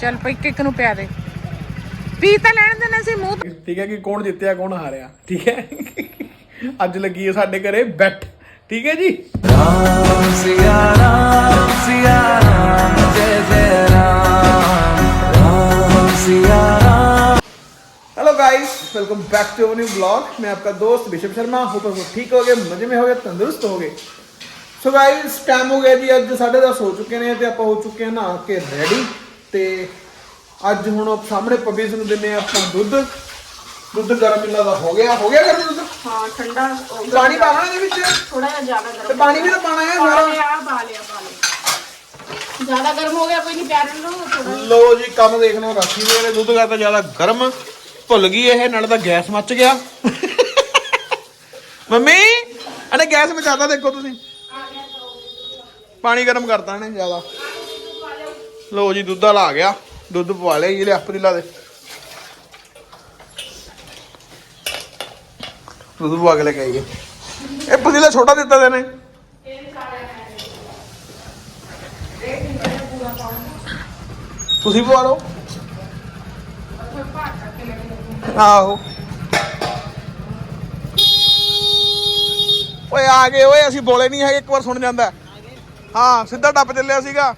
ਚੱਲ ਪਈ ਇੱਕ ਇੱਕ ਨੂੰ ਪਿਆ ਪੀ ਤਾਂ ਲੈਣ ਦੇਣਾ ਸੀ ਮੂੰਹ ਠੀਕ ਹੈ ਕਿ ਕੌਣ ਜਿੱਤਿਆ ਕੌਣ ਹਾਰਿਆ। ਠੀਕ ਹੈ? ਅੱਜ ਲੱਗੀ ਹੈ ਸਾਡੇ ਘਰੇ ਬੈਠ। ਠੀਕ ਹੈ ਜੀ? Welcome back to new blog मैं आपका दोस्त बिशप शर्मा होप आप ठीक हो मजे में हो तंदुरुस्त हो गए ਸੋ ਗਾਇਸ ਟਾਈਮ ਹੋ ਗਿਆ ਜੀ ਅੱਜ 10:30 ਹੋ ਚੁੱਕੇ ਨੇ ਤੇ ਆਪਾਂ ਹੋ ਚੁੱਕੇ ਹਾਂ ਨਹਾ ਕੇ ਰੈਡੀ ਤੇ ਅੱਜ ਹੁਣ ਆਪ ਸਾਹਮਣੇ ਪਬੀਸ ਨੂੰ ਦਿੰਨੇ ਆ ਆਪਾਂ ਦੁੱਧ ਦੁੱਧ ਗਰਮ ਮਿਲਾ ਦਾ ਹੋ ਗਿਆ ਹੋ ਗਿਆ ਗਰਮ ਦੁੱਧ? ਹਾਂ ਠੰਡਾ ਪਾਣੀ ਪਾਣਾ ਇਹਦੇ ਵਿੱਚ? ਥੋੜਾ ਜਿਹਾ ਜ਼ਿਆਦਾ ਤੇ ਗਰਮ ਪਾਣੀ ਵੀ ਤਾਂ ਪਾਣਾ ਹੈ ਸਾਰਾ? ਆ ਪਾ ਲਿਆ ਪਾ ਲਿਆ। ਜ਼ਿਆਦਾ ਗਰਮ ਹੋ ਗਿਆ ਕੋਈ ਨਹੀਂ ਪਿਆਰ ਨੂੰ ਥੋੜਾ ਲੋ ਜੀ ਕੰਮ ਦੇਖ ਲਓ ਰਾਖੀ ਦੇ ਨੇ ਦੁੱਧ ਕਰਤਾ ਜ਼ਿਆਦਾ ਗਰਮ ਭੁੱਲ ਗਈ ਇਹ ਨਾਲ ਤਾਂ ਗੈਸ ਮੱਚ ਗਿਆ। ਮੰਮੀ ਅਨੇ ਗੈਸ ਮਚਾਤਾ ਦੇਖੋ ਤੁਸੀਂ। ਪਾਣੀ ਗਰਮ ਕਰਤਾ ਇਹਨੇ ਜ਼ਿਆਦਾ। ਲੋ ਜੀ, ਦੁੱਧ ਵਾਲਾ ਆ ਗਿਆ। ਦੁੱਧ ਪਵਾ ਲਿਆ ਜੀ ਲੈ ਪਤੀਲਾ ਦੇ। ਦੁੱਧ ਪਵਾ ਕੇ ਲੈ ਕੇ ਆਈਏ ਇਹ ਪਤੀਲਾ ਛੋਟਾ ਦਿੱਤਾ ਤੈਨੇ। ਤੁਸੀਂ ਪਵਾ ਲਓ। ਆਹੋ। ਓਏ ਆ ਗਏ, ਓਏ, ਅਸੀਂ ਬੋਲੇ ਨਹੀਂ ਹੈਗੇ, ਇੱਕ ਵਾਰ ਸੁਣ ਜਾਂਦਾ। ਹਾਂ, ਸਿੱਧਾ ਟੱਪ ਚੱਲਿਆ ਸੀਗਾ।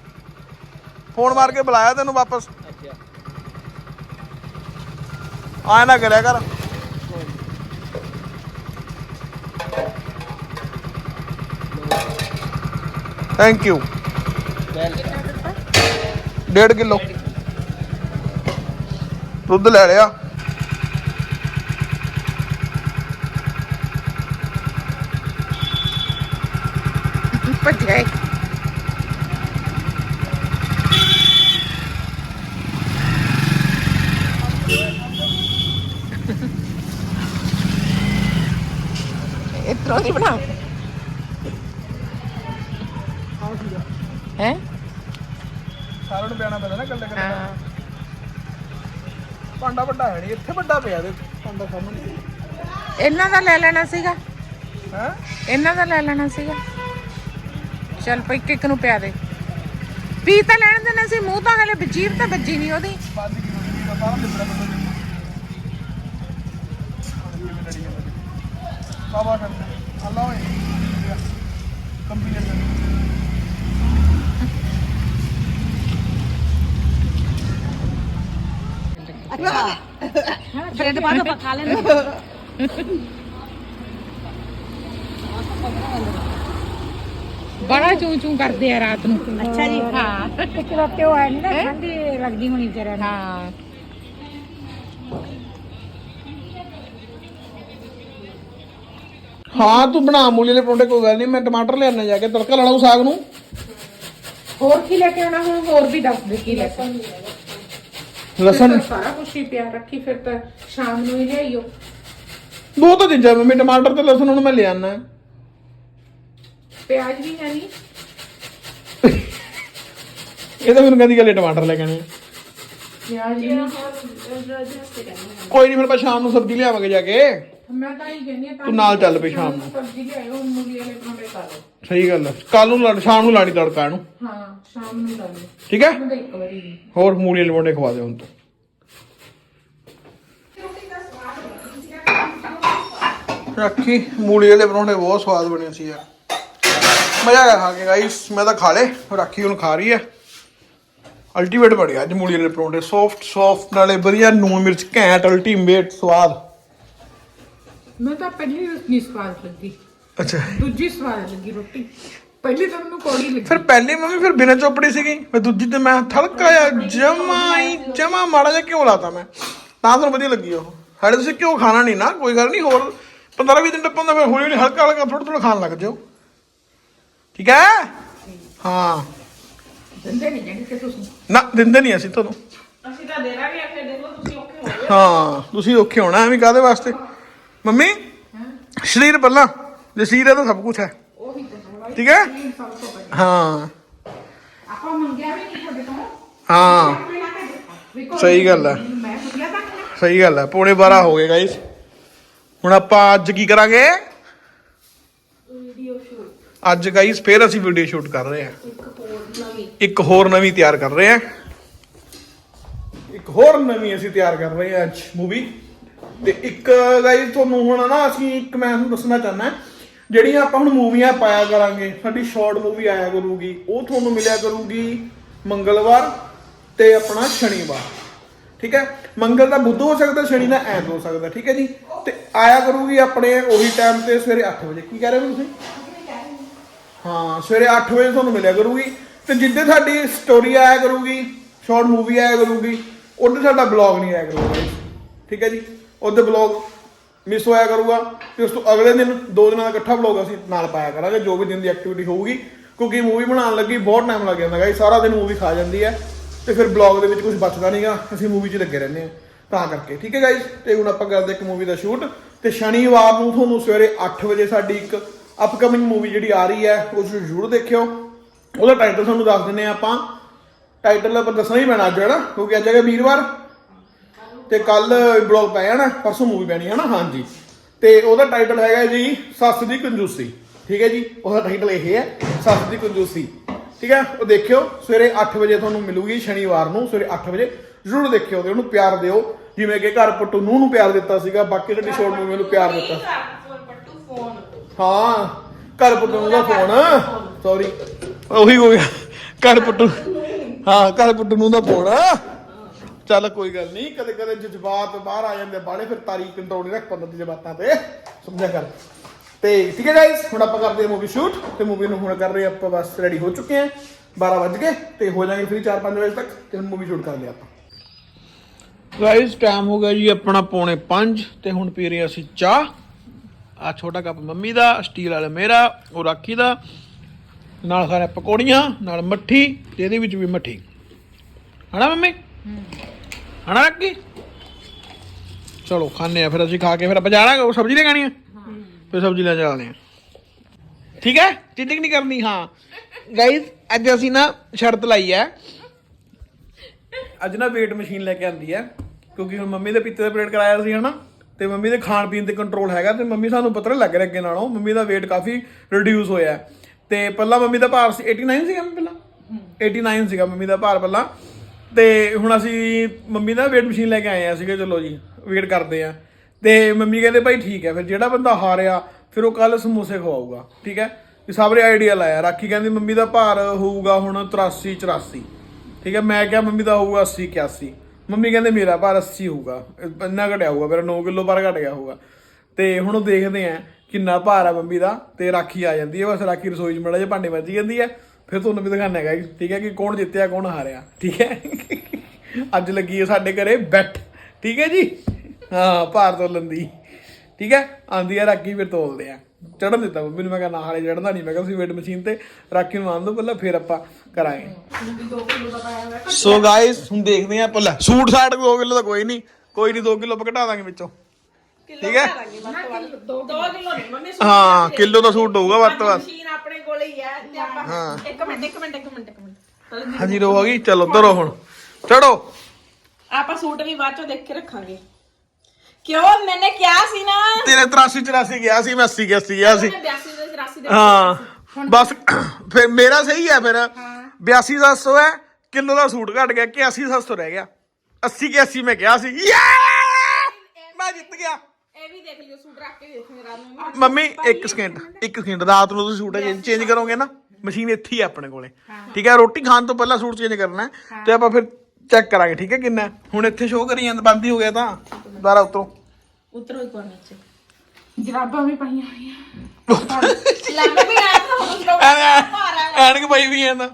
ਫੋਨ ਮਾਰ ਕੇ ਬੁਲਾਇਆ ਤੈਨੂੰ ਵਾਪਸ। ਆਇਆ ਨਾ ਕਰਿਆ ਕਰ। ਥੈਂਕ ਯੂ ਡੇਢ ਕਿਲੋ। ਦੁੱਧ ਲੈ ਲਿਆ। ਇਤਰੋਂ ਨਹੀਂ ਬਣਾ ਹੈ? ਸਾਰਿਆਂ ਨੂੰ ਪਿਆਣਾ ਪੈਂਦਾ ਨਾ ਕੱਲੇ ਕੱਲੇ ਹਾਂ। ਭਾਂਡਾ ਵੱਡਾ ਹੈ ਨਹੀਂ ਇੱਥੇ ਵੱਡਾ ਪਿਆ ਦੇ ਭਾਂਡਾ ਸਾਹਮਣੇ। ਇਹਨਾਂ ਦਾ ਲੈ ਲੈਣਾ ਸੀਗਾ। ਹੈ? ਇਹਨਾਂ ਦਾ ਲੈ ਲੈਣਾ ਸੀਗਾ। ਚੱਲ ਪਈ ਇੱਕ ਨੂੰ ਪਿਆ ਦੇ। ਪੀ ਤਾਂ ਲੈਣ ਦੇਣਾ ਸੀ ਮੂੰਹ ਤਾਂ ਹਲੇ ਬਜੀਰ ਤਾਂ ਵੱਜੀ ਨਹੀਂ ਉਹਦੀ। 5 ਕਿਲੋ ਦੀ ਦਾ ਸਾਰਾ ਲਿਬੜਾ ਬੰਦਾ ਬਾਬਾ ਬੜਾ ਚੂੰ ਚੂੰ ਕਰਦੇ ਆ ਰਾਤ ਨੂੰ। ਅੱਛਾ ਜੀ। ਹਾਂ। ਇੱਕ ਰੋਟੀ ਉਹ ਹੈ ਨਾ ਠੰਡੀ ਲੱਗਦੀ ਹੋਣੀ ਤੇਰੇ ਨਾਲ ਹਾਂ। ਹਾਂ ਤੂੰ ਬਣਾ ਮੂਲੀ ਦੇ ਪਰੌਂਠੇ ਕੋਈ ਗੱਲ ਨਹੀਂ ਮੈਂ ਟਮਾਟਰ ਲਿਆਣਾ ਜਾ ਕੇ ਤੜਕਾ ਲਾਣਾ ਉਹ ਸਾਗ ਨੂੰ। ਹੋਰ ਕੀ ਲੈ ਕੇ ਆਉਣਾ ਹੁਣ ਹੋਰ ਵੀ ਦੱਸ ਦੇ ਕੀ ਲੈ ਕੇ ਆਉਣਾ। ਲਸਣ। ਤਾਂ ਸਾਰਾ ਕੁਝ ਹੀ ਪਿਆ ਰੱਖੀ ਫਿਰ ਤਾਂ ਸ਼ਾਮ ਨੂੰ ਹੀ ਲਿਆਈਓ ਦੋ ਤਾਂ ਚੀਜ਼ਾਂ ਮੰਮੀ ਟਮਾਟਰ ਤੇ ਲਸਣ ਹੁਣ ਮੈਂ ਲਿਆਣਾ ਪਿਆਜ਼ ਵੀ ਹੈ ਨਹੀਂ ਇਹ ਤਾਂ ਮੈਨੂੰ ਕਹਿੰਦੀ ਗੱਲ ਟਮਾਟਰ ਲੈ ਕੇ ਆਣੇ ਆ। ਪਿਆਜ਼ ਵੀ। ਨਹੀਂ ਕੋਈ ਨਹੀਂ ਫਿਰ ਆਪਾਂ ਸ਼ਾਮ ਨੂੰ ਸਬਜ਼ੀ ਲਿਆਵਾਂਗੇ ਜਾ ਕੇ। ਮੈਂ ਤਾਂ ਹੀ ਕਹਿੰਦੀ ਆ ਤਾਂ ਤੂੰ ਨਾਲ ਚੱਲ ਪਈ ਸ਼ਾਮ ਨੂੰ ਸਬਜ਼ੀ ਲਿਆਇਓ ਮੂਲੀ ਵਾਲੇ ਪਰੌਂਠੇ ਕਰ ਲਓ। ਸਹੀ ਗੱਲ ਹੈ ਕੱਲ ਨੂੰ ਲੜ ਸ਼ਾਮ ਨੂੰ ਲਾਣੀ ਤੜਕਾ ਇਹਨੂੰ। ਹਾਂ ਸ਼ਾਮ ਨੂੰ ਲਾ ਲਓ। ਠੀਕ ਹੈ? ਇੱਕ ਵਾਰੀ। ਹੋਰ ਮੂਲੀ ਪਰੌਂਠੇ ਖਵਾ ਦੇ ਹੁਣ ਤੂੰ। ਰੱਖੀ ਮੂਲੀ ਵਾਲੇ ਪਰੌਂਠੇ ਬਹੁਤ ਸਵਾਦ ਬਣੇ ਸੀ ਯਾਰ। ਮਜ਼ਾ ਆਇਆ ਖਾ ਕੇ ਗਾਈਸ ਮੈਂ ਤਾਂ ਖਾ ਲੇ ਰੱਖੀ ਹੁਣ ਖਾ ਰਹੀ ਹੈ। ਅਲਟੀਮੇਟ ਬੜਿਆ ਅੱਜ ਮੂਲੀ ਵਾਲੇ ਪਰੌਂਠੇ। ਸੌਫਟ ਸੌਫਟ ਨਾਲੇ ਵਧੀਆ ਨੂਨ ਮਿਰਚ ਘੈਂਟ ਅਲਟੀਮੇਟ ਸਵਾਦ। ਮੈਂ ਤਾਂ ਪਹਿਲੀ ਨਹੀਂ ਸਵਾਦ ਲੱਗੀ। ਅੱਛਾ। ਦੂਜੀ ਸਵਾਦ ਲੱਗੀ ਰੋਟੀ। ਪਹਿਲੀ ਤਾਂ ਮੈਨੂੰ ਕੌੜੀ ਲੱਗੀ। ਫਿਰ ਪਹਿਲੀ ਮੰਮੀ ਫਿਰ ਬਿਨਾਂ ਚੋਪੜੀ ਸੀਗੀ। ਫਿਰ ਦੂਜੀ ਤੇ ਮੈਂ ਥਲਕਾ ਜਿਹਾ ਜਮਾ ਹੀ ਜਮਾ ਮਾੜਾ ਜਿਹਾ ਕਿਉਂ ਲਾਤਾ ਮੈਂ। ਤਾਂ ਤੁਹਾਨੂੰ ਵਧੀਆ ਲੱਗੀ ਉਹ। ਹਾਲੇ ਤੁਸੀਂ ਕਿਉਂ ਖਾਣਾ ਨਹੀਂ ਨਾ ਕੋਈ ਗੱਲ ਨਹੀਂ ਹੋਰ 15 20 ਦਿਨ ਟੱਪਣ ਦਾ ਫਿਰ ਹੌਲੀ ਹੌਲੀ ਹਲਕਾ ਹਲਕਾ ਥੋੜਾ ਥੋੜਾ ਖਾਣ ਲੱਗ ਜਾਓ। ਠੀਕ ਹੈ? ਹਾਂ। ਦਿੰਦੇ ਨਹੀਂ ਕਿ ਤੁਸੀਂ? ਨਾ ਦਿੰਦੇ ਨਹੀਂ ਅਸੀਂ ਤੁਹਾਨੂੰ। ਅਸੀਂ ਤਾਂ ਦੇ ਦਾਂਗੇ ਫਿਰ ਦੇਖੋ ਤੁਸੀਂ ਔਖੇ ਹੋ ਹਾਂ ਤੁਸੀਂ ਔਖੇ ਹੋਣਾ ਐਵੇਂ ਕਾਦੇ ਵਾਸਤੇ? ਮੰਮੀ ਸਰੀਰ ਪਹਿਲਾਂ ਜੇ ਸਰੀਰ ਹੈ ਤਾਂ ਸਭ ਕੁਝ ਹੈ। ਉਹੀ ਤਾਂ ਠੀਕ ਹੈ? ਹਾਂ। ਆਪਾਂ ਮੰਗਿਆ ਵੀ ਨਹੀਂ ਤੁਹਾਡੇ ਤੋਂ। ਹਾਂ। ਸਹੀ ਗੱਲ ਹੈ। ਸਹੀ ਗੱਲ ਹੈ। ਪੌਣੇ 12 ਹੋ ਗਏ ਗਾਇਸ ਹੁਣ ਆਪਾਂ ਅੱਜ ਕੀ ਕਰਾਂਗੇ? ਅੱਜ ਗਾਇਸ ਫੇਰ ਅਸੀਂ ਵੀਡੀਓ ਸ਼ੂਟ ਕਰ ਰਹੇ ਹਾਂ। ਇੱਕ ਹੋਰ ਨਵੀਂ। ਇੱਕ ਹੋਰ ਨਵੀਂ ਤਿਆਰ ਕਰ ਰਹੇ ਹਾਂ। ਇੱਕ ਹੋਰ ਨਵੀਂ ਅਸੀਂ ਤਿਆਰ ਕਰ ਰਹੇ ਹਾਂ ਅੱਜ ਮੂਵੀ ਤੇ ਇੱਕ ਗਾਈਸ ਤੁਹਾਨੂੰ ਹੁਣ ਨਾ ਅਸੀਂ ਇੱਕ ਮੈਂ ਤੁਹਾਨੂੰ ਦੱਸਣਾ ਚਾਹੁੰਦਾ ਜਿਹੜੀਆਂ ਆਪਾਂ ਹੁਣ ਮੂਵੀਆਂ ਪਾਇਆ ਕਰਾਂਗੇ, ਸਾਡੀ ਸ਼ਾਰਟ ਮੂਵੀ ਆਇਆ ਕਰੂਗੀ, ਉਹ ਤੁਹਾਨੂੰ ਮਿਲਿਆ ਕਰੂਗੀ ਮੰਗਲਵਾਰ ਤੇ ਆਪਣਾ ਸ਼ਨੀਵਾਰ, ਠੀਕ ਹੈ? ਮੰਗਲ ਦਾ ਬੁੱਧ ਹੋ ਸਕਦਾ, ਸ਼ਨੀ ਦਾ ਐਤ ਹੋ ਸਕਦਾ, ਠੀਕ ਹੈ ਜੀ? ਤੇ ਆਇਆ ਕਰੂਗੀ ਆਪਣੇ ਉਹੀ ਟਾਈਮ ਤੇ ਸਵੇਰੇ 8 ਵਜੇ, ਕੀ ਕਹਿ ਰਹੇ ਹੋ ਤੁਸੀਂ? ਹਾਂ, ਸਵੇਰੇ 8 ਵਜੇ ਤੁਹਾਨੂੰ ਮਿਲਿਆ ਕਰੂਗੀ, ਤੇ ਜਿੱਦੇ ਸਾਡੀ ਸਟੋਰੀ ਆਇਆ ਕਰੂਗੀ ਸ਼ਾਰਟ ਮੂਵੀ ਆਇਆ ਕਰੂਗੀ ਉਹਦੇ ਸਾਡਾ ਬਲੌਗ ਨਹੀਂ ਆਇਆ ਕਰੂਗਾ ਠੀਕ ਹੈ ਜੀ? ਉਹਦੇ ਬਲੌਗ ਮਿਸ ਹੋਇਆ ਕਰੂਗਾ ਤੇ ਉਸ ਤੋਂ ਅਗਲੇ ਦਿਨ, ਦੋ ਦਿਨਾਂ ਦਾ ਇਕੱਠਾ ਬਲੌਗ ਅਸੀਂ ਨਾਲ ਪਾਇਆ ਕਰਾਂਗੇ, ਜੋ ਵੀ ਦਿਨ ਦੀ ਐਕਟੀਵਿਟੀ ਹੋਊਗੀ, ਕਿਉਂਕਿ ਮੂਵੀ ਬਣਾਉਣ ਲੱਗੀ, ਬਹੁਤ ਟਾਈਮ ਲੱਗ ਜਾਂਦਾ ਗਾਈ ਸਾਰਾ ਦਿਨ ਮੂਵੀ ਖਾ ਜਾਂਦੀ ਹੈ ਤੇ ਫਿਰ ਬਲੌਗ ਦੇ ਵਿੱਚ ਕੁਝ ਬਚਦਾ ਨਹੀਂਗਾ ਅਸੀਂ ਮੂਵੀ 'ਚ ਲੱਗੇ ਰਹਿੰਦੇ ਹਾਂ, ਤਾਂ ਕਰਕੇ, ਠੀਕ ਹੈ ਗਾਈਸ ਤੇ ਹੁਣ ਆਪਾਂ ਕਰਦੇ ਇੱਕ ਮੂਵੀ ਦਾ ਸ਼ੂਟ ਤੇ ਸ਼ਨੀਵਾਰ ਨੂੰ ਤੁਹਾਨੂੰ ਸਵੇਰੇ 8 ਵਜੇ ਸਾਡੀ ਇੱਕ ਅਪਕਮਿੰਗ ਮੂਵੀ ਜਿਹੜੀ ਆ ਰਹੀ ਹੈ, ਉਸ ਨੂੰ ਜ਼ਰੂਰ ਦੇਖਿਓ। ਉਹਦਾ ਟਾਈਟਲ ਤੁਹਾਨੂੰ ਦੱਸ ਦਿੰਨੇ ਆ ਆਪਾਂ। ਟਾਈਟਲ ਆਪਾਂ ਦੱਸਣਾ ਹੀ ਪੈਣਾ ਅੱਜ ਹੈ ਨਾ ਕਿਉਂਕਿ ਅੱਜ ਹੈਗਾ ਵੀਰਵਾਰ। ਤੇ ਕੱਲ ਬਲੌਗ ਪੈ ਜਾਣਾ ਪਰਸੋਂ ਮੂਵੀ ਪੈਣੀ ਹੈ ਨਾ ਹਾਂਜੀ। ਤੇ ਉਹਦਾ ਟਾਈਟਲ ਹੈਗਾ ਜੀ ਸੱਸ ਦੀ ਕੰਜੂਸੀ। ਠੀਕ ਹੈ ਜੀ? ਉਹਦਾ ਟਾਈਟਲ ਇਹ ਹੈ ਸੱਸ ਦੀ ਕੰਜੂਸੀ। ਠੀਕ ਹੈ? ਉਹ ਦੇਖਿਓ ਸਵੇਰੇ 8 ਵਜੇ ਤੁਹਾਨੂੰ ਮਿਲੂਗੀ ਸ਼ਨੀਵਾਰ ਨੂੰ ਸਵੇਰੇ 8 ਵਜੇ। ਜ਼ਰੂਰ ਦੇਖਿਓ ਤੇ ਉਹਨੂੰ ਪਿਆਰ ਦਿਓ। ਜਿਵੇਂ ਕਿ ਘਰ ਪੱਟੂ ਨੂੰ ਨੂੰ ਪਿਆਰ ਦਿੱਤਾ ਸੀਗਾ ਬਾਕੀ ਸਾਡੀ ਸ਼ੋਰਟ ਮੂਵੀ ਨੂੰ ਪਿਆਰ ਦਿੱਤਾ। ਹਾਂ ਘਰ ਪੱਟੂ ਨੂੰ ਦਾ ਫੋਨ ਸੌਰੀ ਉਹੀ ਹੋ ਗਿਆ ਘਰ ਪੱਟੂ। ਹਾਂ ਘਰ ਪੱਟੂ ਨੂੰ ਦਾ ਫੋਨ ਚੱਲ ਕੋਈ ਗੱਲ ਨਹੀਂ ਕਦੇ ਕਦੇ ਜਜ਼ਬਾਤ ਬਾਹਰ ਆ ਜਾਂਦੇ ਬਾਲੇ ਫਿਰ ਤਾਰੀ ਕੰਟਰੋਲ ਨਹੀਂ ਰੱਖ ਪੰਦਾ ਦੀ ਜਜ਼ਬਾਤਾਂ ਤੇ। ਸਮਝਿਆ ਕਰ? ਤੇ ਠੀਕ ਹੈ ਗਾਇਸ ਹੁਣ ਆਪਾਂ ਕਰਦੇ ਹਾਂ ਮੂਵੀ ਸ਼ੂਟ ਤੇ ਮੂਵੀ ਨੂੰ ਹੁਣ ਕਰ ਰਹੇ ਆਪਾਂ ਬਸ ਰੈਡੀ ਹੋ ਚੁੱਕੇ ਹਾਂ। 12 ਵਜ ਗਏ ਤੇ ਹੋ ਜਾਣਗੇ ਫ੍ਰੀ 4-5 ਵਜੇ ਤੱਕ ਤੇ ਹੁਣ ਮੂਵੀ ਸ਼ੂਟ ਕਰ ਲਿਆ ਆਪਾਂ। ਗਾਇਸ ਟਾਈਮ ਹੋ ਗਿਆ ਜੀ ਆਪਣਾ ਪੌਣੇ 5 ਤੇ ਹੁਣ ਪੀ ਰਹੇ ਅਸੀਂ ਚਾਹ। ਆ ਛੋਟਾ ਕੱਪ ਮੰਮੀ ਦਾ ਸਟੀਲ ਵਾਲਾ ਮੇਰਾ ਉਹ ਰਾਖੀ ਦਾ। ਨਾਲ ਖਾਣੇ ਪਕੌੜੀਆਂ ਨਾਲ ਮੱਠੀ ਤੇ ਇਹਦੇ ਵਿੱਚ ਵੀ ਮੱਠੀ। ਹਣਾ ਮੰਮੀ? ਹਣਾ ਰਾਖੀ ਚਲੋ ਖਾਣੇ ਆ ਫਿਰ ਅਸੀਂ ਖਾ ਕੇ ਫਿਰ ਆਪਾਂ ਜਾਣਾ ਉਹ ਸਬਜ਼ੀ ਲੈ ਖਾਣੀ ਆ? ਫਿਰ ਸਬਜ਼ੀ ਲੈ ਜਾਣੇ ਆ ਠੀਕ ਹੈ? ਚੀਟਿੰਗ ਨਹੀਂ ਕਰਨੀ ਹਾਂ। ਗਾਇਜ਼ ਅੱਜ ਅਸੀਂ ਨਾ ਸ਼ਰਤ ਲਾਈ ਹੈ। ਅੱਜ ਨਾ weight ਮਸ਼ੀਨ ਲੈ ਕੇ ਆਂਦੀ ਹੈ ਕਿਉਂਕਿ ਹੁਣ ਮੰਮੀ ਦੇ ਪਿੱਤੇ ਦਾ ਪਰੇਡ ਕਰਾਇਆ ਸੀ ਹਨਾ? ਤੇ ਮੰਮੀ ਦੇ ਖਾਣ ਪੀਣ ਤੇ ਕੰਟਰੋਲ ਹੈਗਾ ਤੇ ਮੰਮੀ ਸਾਨੂੰ ਪਤਾ ਲੱਗ ਰਿਹਾ ਅੱਗੇ ਨਾਲੋਂ ਮੰਮੀ ਦਾ weight ਕਾਫੀ ਰਿਡਿਊਸ ਹੋਇਆ। ਤੇ ਪਹਿਲਾਂ ਮੰਮੀ ਦਾ ਭਾਰ ਸੀ 89 ਸੀਗਾ ਮੰਮੀ ਪਹਿਲਾਂ? 89 ਸੀਗਾ ਮੰਮੀ ਦਾ ਭਾਰ ਪਹਿਲਾਂ। ਤੇ ਹੁਣ ਅਸੀਂ ਮੰਮੀ ਦਾ ਵੇਟ ਮਸ਼ੀਨ ਲੈ ਕੇ ਆਏ ਆ ਸੀਗੇ, ਚਲੋ ਜੀ ਵੇਟ ਕਰਦੇ ਆ। ਤੇ ਮੰਮੀ ਕਹਿੰਦੇ, ਭਾਈ ਠੀਕ ਹੈ, ਫਿਰ ਜਿਹੜਾ ਬੰਦਾ ਹਾਰਿਆ, ਫਿਰ ਉਹ ਕੱਲ ਸਮੋਸੇ ਖਵਾਊਗਾ। ਠੀਕ ਹੈ? ਇਹ ਸਾਰੇ ਆਈਡੀਆ ਲਾਇਆ। ਰਾਖੀ ਕਹਿੰਦੀ, ਮੰਮੀ ਦਾ ਭਾਰ ਹੋਊਗਾ ਹੁਣ 83 84 ਠੀਕ ਹੈ? ਮੈਂ ਕਿਹਾ, ਮੰਮੀ ਦਾ ਹੋਊਗਾ 80 81 ਮੰਮੀ ਕਹਿੰਦੇ, ਮੇਰਾ ਭਾਰ 80 ਹੋਊਗਾ। ਇੰਨਾ ਘਟਿਆ ਹੋਊਗਾ, ਮੇਰਾ 9 ਕਿਲੋ ਭਾਰ ਘਟ ਗਿਆ ਹੋਊਗਾ। ਤੇ ਹੁਣ ਉਹ ਦੇਖਦੇ ਆ ਕਿੰਨਾ ਭਾਰ ਆ ਮੰਮੀ ਦਾ, ਤੇ ਰਾਖੀ ਆ ਜਾਂਦੀ ਹੈ। ਬਸ ਰਾਖੀ ਰਸੋਈ 'ਚ ਮੜਾ ਜਿਹਾ ਭਾਂਡੇ ਵੱਜੀ ਜਾਂਦੀ ਹੈ। ਫਿਰ ਤੁਹਾਨੂੰ ਵੀ ਦਿਖਾਣਾ ਹੈਗਾ ਠੀਕ ਹੈ ਕਿ ਕੌਣ ਜਿੱਤਿਆ, ਕੌਣ ਹਾਰਿਆ, ਠੀਕ ਹੈ? ਅੱਜ ਲੱਗੀ ਹੈ ਸਾਡੇ ਘਰੇ ਬੈਠ, ਠੀਕ ਹੈ ਜੀ? ਹਾਂ, ਭਾਰ ਤੋਲਣ ਦੀ, ਠੀਕ ਹੈ? ਆਂਦੀ ਆ ਰਾਖੀ ਫਿਰ ਤੋਲਦੇ ਆ ਚੜਨ ਦਿੱਤਾ ਮੰਮੀ ਨੂੰ, ਮੈਂ ਕਿਹਾ ਨਾ, ਹਾਲੇ ਚੜਨਾ ਨਹੀਂ, ਮੈਂ ਕਿਹਾ ਤੁਸੀਂ ਵੇਟ ਮਸ਼ੀਨ ਤੇ ਰਾਖੀ ਨੂੰ ਆਣ ਦੋ ਪਹਿਲਾਂ ਫਿਰ ਆਪਾਂ ਕਰਾਂਗੇ। ਸੋ ਗਾਇਸ ਹੁਣ ਦੇਖਦੇ ਆ ਪਹਿਲਾਂ ਸੂਟ ਸਾਟ 2 ਕਿਲੋ ਦਾ ਕੋਈ ਨਹੀਂ ਕੋਈ ਨਹੀਂ 2 ਕਿਲੋ ਘਟਾ ਦਾਂਗੇ ਵਿੱਚੋਂ। ਠੀਕ ਹੈ? 2 ਕਿਲੋ ਨਹੀਂ ਮੰਮੀ ਹਾਂ ਕਿਲੋ ਦਾ ਸੂਟ ਹੋਊਗਾ ਵੱਧ ਤੋਂ ਵੱਧ। ਮਸ਼ੀਨ ਆਪਣੇ ਕੋਲੇ ਹੀ ਹੈ ਤੇ ਆਪਾਂ ਇੱਕ ਮਿੰਟ ਇੱਕ ਮਿੰਟ ਇੱਕ ਮਿੰਟ ਇੱਕ ਮਿੰਟ। ਹਾਂਜੀ ਰੋ ਹੋ ਗਈ। ਚਲੋ ਧਰੋ ਹੁਣ। ਚੜੋ। ਆਪਾਂ ਸੂਟ ਵੀ ਬਾਅਦ ਚੋਂ ਦੇਖ ਕੇ ਰੱਖਾਂਗੇ। ਕਿਉਂ? ਮੈਨੇ ਕਿਹਾ ਸੀ ਨਾ। ਤੇਰੇ 83 84 ਗਿਆ ਸੀ ਮੈਂ 80 ਗਿਆ ਸੀ ਗਿਆ ਸੀ। ਮੈਂ 82 ਦੇ 84 ਦੇ ਹਾਂ। ਬਸ ਫਿਰ ਮੇਰਾ ਸਹੀ ਹੈ ਫਿਰ। 82700 ਹੈ ਕਿਲੋ ਦਾ ਸੂਟ ਘਟ ਗਿਆ 81700 ਰਹਿ ਗਿਆ। 80 ਕੇ 80 ਮੈਂ ਕਿਹਾ ਸੀ। ਯੇ! ਮੈਂ ਜਿੱਤ ਗਿਆ। ਇਹ ਵੀ ਦੇਖ ਲਿਓ ਸੂਟ ਰੱਖ ਕੇ ਦੇਖਾਂਗੇ ਰਾਤ ਨੂੰ ਮੰਮੀ ਇੱਕ ਸਕਿੰਟ ਇੱਕ ਸਕਿੰਟ ਰਾਤ ਨੂੰ ਤੁਸੀਂ ਸੂਟ ਚੇਂਜ ਕਰੋਗੇ ਨਾ ਮਸ਼ੀਨ ਇੱਥੇ ਹੀ ਆਪਣੇ ਕੋਲੇ। ਠੀਕ ਹੈ ਰੋਟੀ ਖਾਣ ਤੋਂ ਪਹਿਲਾਂ ਸੂਟ ਚੇਂਜ ਕਰਨਾ ਹੈ ਤੇ ਆਪਾਂ ਫਿਰ ਚੈੱਕ ਕਰਾਂਗੇ ਠੀਕ ਹੈ ਕਿੰਨਾ ਹੈ। ਹੁਣ ਇੱਥੇ ਸ਼ੋਅ ਕਰੀ ਜਾਂਦਾ ਬੰਦ ਹੀ ਹੋ ਗਿਆ ਤਾਂ। ਦੁਬਾਰਾ ਉਤਰੋ। ਉਤਰੋ ਇੱਕ ਵਾਰ ਨੀਚੇ। ਜਰਾਬਾਂ ਵੀ ਪਾਈਆਂ ਹੋਈਆਂ। ਲੱਗ ਵੀ ਆਇਆ ਤਾਂ ਹੁਣ ਲੋਕ ਐਨਕ ਪਈ ਵੀ ਜਾਂਦਾ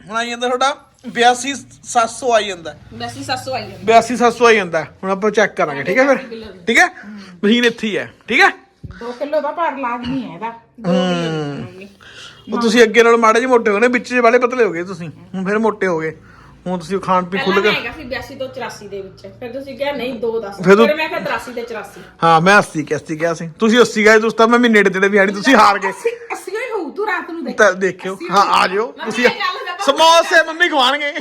ਹੁਣ ਆਈ ਜਾਂਦਾ ਤੁਹਾਡਾ। 82700 ਆਈ ਜਾਂਦਾ। ਵੈਸੀ ਆਈ ਜਾਂਦੀ। 82700 ਆਈ ਜਾਂਦਾ। ਹੁਣ ਆਪਾਂ ਚੈੱਕ ਕਰਾਂਗੇ ਠੀਕ ਹੈ ਫਿਰ? ਠੀਕ ਹੈ? ਮਸ਼ੀਨ ਇੱਥੇ ਹੀ ਹੈ ਠੀਕ ਹੈ? 2 ਕਿਲੋ ਦਾ ਭਾਰ ਲਾਜ਼ਮੀ ਹੈ ਇਹਦਾ। ਉਹ ਤੁਸੀਂ ਅੱਗੇ ਨਾਲ ਮਾੜੇ ਜਿਹੇ ਮੋਟੇ ਹੋ ਗਏ ਵਿੱਚ ਵਾਲੇ ਪਤਲੇ ਹੋ ਗਏ ਤੁਸੀਂ। ਹੁਣ ਫਿਰ ਮੋਟੇ ਹੋ ਗਏ। ਹੁਣ ਤੁਸੀਂ ਖਾਣ ਪੀ ਖੁੱਲ ਪਹਿਲਾਂ ਕੇ ਮੈਂ ਹੈਗਾ ਸੀ 82 ਤੋਂ 84 ਦੇ ਵਿੱਚ। ਫਿਰ ਤੁਸੀਂ ਕਿਹਾ ਨਹੀਂ 2 10 ਫਿਰ ਤੂੰ- ਫਿਰ ਮੈਂ ਕਿਹਾ 83 ਤੇ 84 ਹਾਂ ਮੈਂ 80 ਕਿ 80 ਗਿਆ ਸੀ। ਤੁਸੀਂ 80 ਗਏ ਤੁਸੀਂ ਤਾਂ ਮੈਂ ਮਹੀਨੇ ਦੇ ਤੇੜੇ ਵੀ ਆਣੀ ਤੁਸੀਂ ਹਾਰ ਗਏ। ਅਸੀਂ ਹੀ ਹੋਊ ਤੂੰ ਰਾਤ ਨੂੰ ਦੇਖ। ਤਾਂ ਦੇਖਿਓ ਹਾਂ ਆ ਜਾਓ। ਤੁਸੀਂ ਇਹ ਗੱਲ ਦਾ ਸਮੋਸੇ ਮੰਮੀ ਖਵਾਣਗੇ।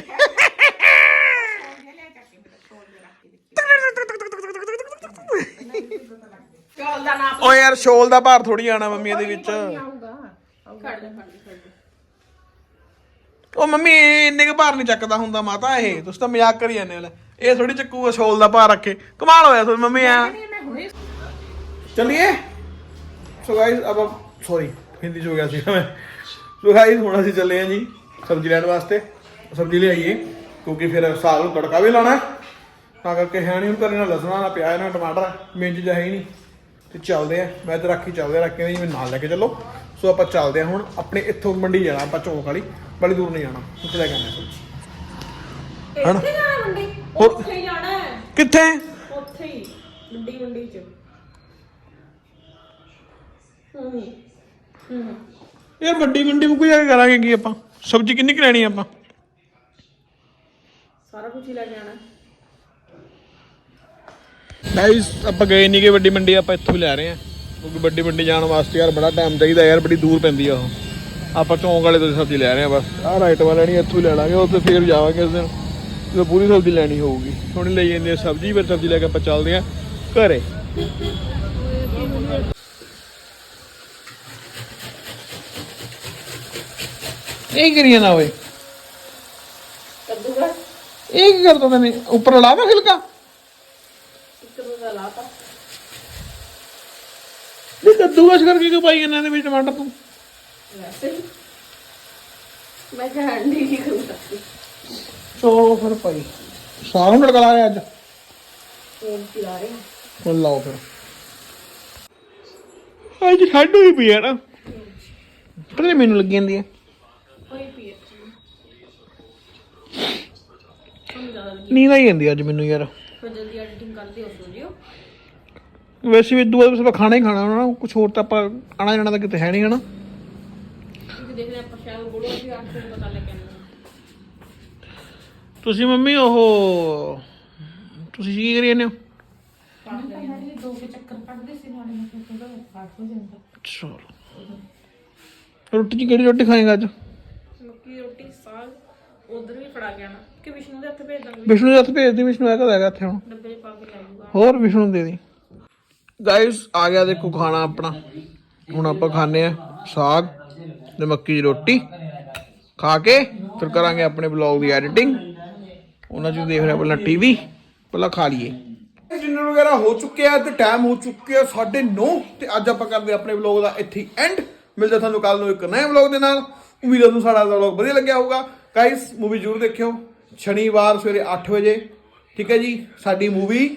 ਚੌਲ ਦਾ ਨਾਮ ਓ ਯਾਰ ਸ਼ੋਲ ਦਾ ਭਾਰ ਥੋੜੀ ਆਣਾ ਮੰਮੀ ਇਹਦੇ ਵਿੱਚ। ਖੜ ਜਾ ਖੜ ਜਾ। ਉਹ ਮੰਮੀ ਇੰਨੇ ਕੁ ਭਾਰ ਨਹੀਂ ਚੱਕਦਾ ਹੁੰਦਾ ਮਾਤਾ ਇਹ। ਤੁਸੀਂ ਤਾਂ ਮਜ਼ਾਕ ਕਰੀ ਜਾਂਦੇ ਹੋ ਲੈ। ਇਹ ਥੋੜੀ ਚੱਕੂਗਾ ਸ਼ੋਲ ਦਾ ਭਾਰ ਰੱਖੇ। ਕਮਾਲ ਹੋਇਆ ਤੁਹਾਨੂੰ ਮੰਮੀ ਆ ਚਲਿਏ। ਸੋ ਗਾਇਸ ਅਬ ਸੌਰੀ ਹਿੰਦੀ ਚ ਹੋ ਗਿਆ ਸੀ ਮੈਂ। ਸੋ ਗਾਇਸ ਹੁਣ ਅਸੀਂ ਚੱਲੇ ਹਾਂ ਜੀ ਸਬਜ਼ੀ ਲੈਣ ਵਾਸਤੇ। ਸਬਜ਼ੀ ਲਿਆਈਏ ਕਿਉਂਕਿ ਫਿਰ ਸਾਗ ਨੂੰ ਤੜਕਾ ਵੀ ਲਾਉਣਾ ਹੈ। ਤਾਂ ਕਰਕੇ ਹੈ ਨਹੀਂ ਘਰੇ ਨਾ ਲਸਣਾ ਨਾ ਪਿਆਜ਼ ਨਾ ਟਮਾਟਰ ਮੇਨ ਚੀਜ਼ਾਂ ਹੈ ਹੀ ਨਹੀਂ। ਤੇ ਚੱਲਦੇ ਆ ਮੈਂ ਤੇ ਰਾਖੀ ਚੱਲਦੇ ਆ ਰਾਖੀ ਜੀ ਮੈਨੂੰ ਨਾਲ ਲੈ ਕੇ ਚੱਲੋ। ਸੋ ਆਪਾਂ ਚੱਲਦੇ ਆ ਹੁਣ ਆਪਣੇ ਇੱਥੋਂ ਮੰਡੀ ਜਾਣਾ ਆਪਾਂ ਚੌਂਕ ਵਾਲੀ ਬੜੀ ਦੂਰ ਨਹੀਂ ਜਾਣਾ ਉੱਥੇ ਲੈ ਕੇ ਹਣ ਕਿੱਥੇ ਜਾਣਾ ਮੰਡੀ? ਹੋਰ- ਉੱਥੇ ਹੀ ਜਾਣਾ ਹੈ। ਕਿੱਥੇ? ਉੱਥੇ ਹੀ ਮੰਡੀ ਮੰਡੀ ਚ। ਹੂੰ ਹੂੰ। ਯਾਰ ਵੱਡੀ ਮੰਡੀ ਮੁੱਕ ਜਾ ਕੇ ਕਰਾਂਗੇ ਕੀ ਆਪਾਂ? ਸਬਜ਼ੀ ਕਿੰਨੀ ਕੁ ਲੈਣੀ ਆ ਆਪਾਂ? ਸਾਰਾ ਕੁਝ ਹੀ ਲੈ ਕੇ ਆਣਾ ਗਾਇਸ ਆਪਾਂ ਗਏ ਨਹੀਂ ਕਿ ਵੱਡੀ ਮੰਡੀ ਆਪਾਂ ਇੱਥੋਂ ਹੀ ਲੈ ਰਹੇ ਆ ਕਿਉਂਕਿ ਵੱਡੀ ਮੰਡੀ ਜਾਣ ਵਾਸਤੇ ਯਾਰ ਬੜਾ ਟਾਈਮ ਚਾਹੀਦਾ ਯਾਰ ਬੜੀ ਦੂਰ ਪੈਂਦੀ ਆ ਉਹ। ਆਪਾਂ ਚੌਂਕ ਵਾਲੇ ਤੋਂ ਸਬਜ਼ੀ ਲੈ ਰਹੇ ਆ ਬਸ। ਆਹ ਰਾਈਟ ਵਾਲਾ ਲੈਣੀ ਇੱਥੋਂ ਹੀ ਲੈ ਲਾਂਗੇ ਉੱਥੇ ਫੇਰ ਜਾਵਾਂਗੇ ਉਸ ਦਿਨ। ਜਦੋਂ ਪੂਰੀ ਸਬਜ਼ੀ ਲੈਣੀ ਹੋਊਗੀ। ਹੁਣ ਲਈ ਜਾਂਦੇ ਆ ਸਬਜ਼ੀ ਫਿਰ ਸਬਜ਼ੀ ਲੈ ਕੇ ਆਪਾਂ ਚੱਲਦੇ ਆ ਘਰੇ। ਇਹ ਕਰੀਏ ਨਾ ਓਏ? ਕੱਦੂਗਾ ਇਹ ਕੀ ਕਰਦਾ ਤੈਨੇ? ਉੱਪਰ ਲਾਵਾ ਖਿਲਕਾ? ਇੱਕ ਦੋ ਦਾ ਲਾਤਾ ਇਹ ਕੱਦੂਕਸ ਕਰਕੇ ਕਿਉਂ ਪਾਈ ਇਹਨਾਂ ਦੇ ਵਿੱਚ ਟਮਾਟਰ ਤੂੰ? ਵੈਸੇ ਹੀ ਮੈਂ ਕਿਹਾ ਹੰਡੀ ਨਹੀਂ ਕਰ ਸਕਦੀ ਚਲੋ ਫਿਰ ਭਾਈ ਸਾਗ ਨੂੰ ਤੜਕਾ ਲਾ ਰਿਹਾ ਅੱਜ। ਫੋਨ ਚਲਾ ਰਹੇ ਹੁਣ ਲਾਓ ਫਿਰ। ਅੱਜ ਠੰਡ ਹੋਈ ਪਈ ਹੈ ਨਾ। ਪਤਾ ਨੀ ਮੈਨੂੰ ਲੱਗੀ ਜਾਂਦੀ ਹੈ ਕੋਈ ਪੀਏ ਨੀਂਦ ਆਈ ਜਾਂਦੀ ਅੱਜ ਮੈਨੂੰ ਯਾਰ। ਫਿਰ ਜਲਦੀ ਐਡੀਟਿੰਗ ਕਰਦੇ ਹੋ ਸੋ ਜਿਓ। ਵੈਸੇ ਵੀ ਦੁਆ ਆਪਾਂ ਖਾਣਾ ਹੀ ਖਾਣਾ ਨਾ ਕੁਝ ਹੋਰ ਤਾਂ ਆਪਾਂ ਆਣਾ ਜਾਣਾ ਤਾਂ ਕਿਤੇ ਹੈ ਨਹੀਂ ਹਨਾ? ਕਿਉਂਕਿ ਦੇਖ ਰਹੇ ਆਪਾਂ ਸ਼ਾਇਦ ਬੁੜੋ ਵੀ ਆਖ ਕੇ ਪਤਾ ਲੈ ਕੇ ਆਉਂਦੇ ਤੁਸੀਂ ਮੰਮੀ ਉਹ ਤੁਸੀਂ ਕੀ ਕਰੀ ਜਾਂਦੇ ਹੋ? ਚਲੋ ਰੋਟੀ ਚ ਕਿਹੜੀ ਰੋਟੀ ਖਾਏਗਾ ਅੱਜ? ਮੱਕੀ ਰੋਟੀ ਸਾਗ ਉਧਰ ਵੀ ਫੜਾ ਕੇ ਆਣਾ ਕਿ ਵਿਸ਼ਨੂੰ ਦੇ ਹੱਥ ਭੇਜ ਦਾਂਗੇ। ਵਿਸ਼ਨੂੰ ਦੇ ਹੱਥ ਭੇਜ ਦੀ ਵਿਸ਼ਨੂੰ ਹੈਗਾ ਹੈਗਾ ਇੱਥੇ ਹੁਣ। ਡੱਬੇ 'ਚ ਪਾ ਕੇ ਲੈ ਜਾਊਗਾ। ਹੋਰ ਵਿਸ਼ਨੂੰ ਦੇ ਦੀ। ਗਾਇਸ ਆ ਗਿਆ ਦੇਖੋ ਖਾਣਾ ਆਪਣਾ। ਹੁਣ ਆਪਾਂ ਖਾਣੇ ਆ ਸਾਗ ਤੇ ਮੱਕੀ ਦੀ ਰੋਟੀ। ਖਾ ਕੇ ਫਿਰ ਕਰਾਂਗੇ ਆਪਣੇ ਬਲੌਗ ਦੀ ਐਡੀਟਿੰਗ ਉਹਨਾਂ ਚ ਦੇਖ ਰਿਹਾ ਪਹਿਲਾਂ ਟੀਵੀ ਪਹਿਲਾਂ ਖਾ ਲਈਏ। ਡਿਨਰ ਵਗੈਰਾ ਹੋ ਚੁੱਕਿਆ ਤੇ ਟਾਈਮ ਹੋ ਚੁੱਕਿਆ 9:30 ਤੇ ਅੱਜ ਆਪਾਂ ਕਰਦੇ ਆਪਣੇ ਵਲੌਗ ਦਾ ਇੱਥੇ ਐਂਡ ਮਿਲਦੇ ਤੁਹਾਨੂੰ ਕੱਲ ਨੂੰ ਇੱਕ ਨਵੇਂ ਵਲੌਗ ਦੇ ਨਾਲ। ਉਮੀਦ ਹੈ ਤੁਹਾਨੂੰ ਸਾਡਾ ਵਲੌਗ ਵਧੀਆ ਲੱਗਿਆ ਹੋਊਗਾ। ਗਾਇਸ ਮੂਵੀ ਜ਼ਰੂਰ ਦੇਖਿਓ। ਸ਼ਨੀਵਾਰ ਸਵੇਰੇ 8 ਵਜੇ। ਠੀਕ ਹੈ ਜੀ, ਸਾਡੀ ਮੂਵੀ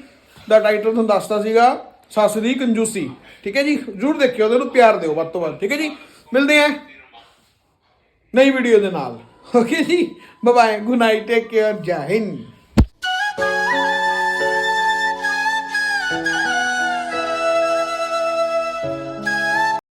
ਦਾ ਟਾਈਟਲ ਤੁਹਾਨੂੰ ਦੱਸਦਾ ਸੀਗਾ। ਸੱਸ ਦੀ ਕੰਜੂਸੀ, ਠੀਕ ਹੈ ਜੀ? ਜ਼ਰੂਰ ਦੇਖਿਓ ਉਹਨੂੰ ਪਿਆਰ ਦਿਓ ਵੱਧ ਤੋਂ ਵੱਧ, ਠੀਕ ਹੈ ਜੀ? ਮਿਲਦੇ ਆਂ ਨਈ ਵੀਡੀਓ ਦੇ ਨਾਲ, ਓਕੇ ਜੀ? Bye bye good night take care Jai Hind.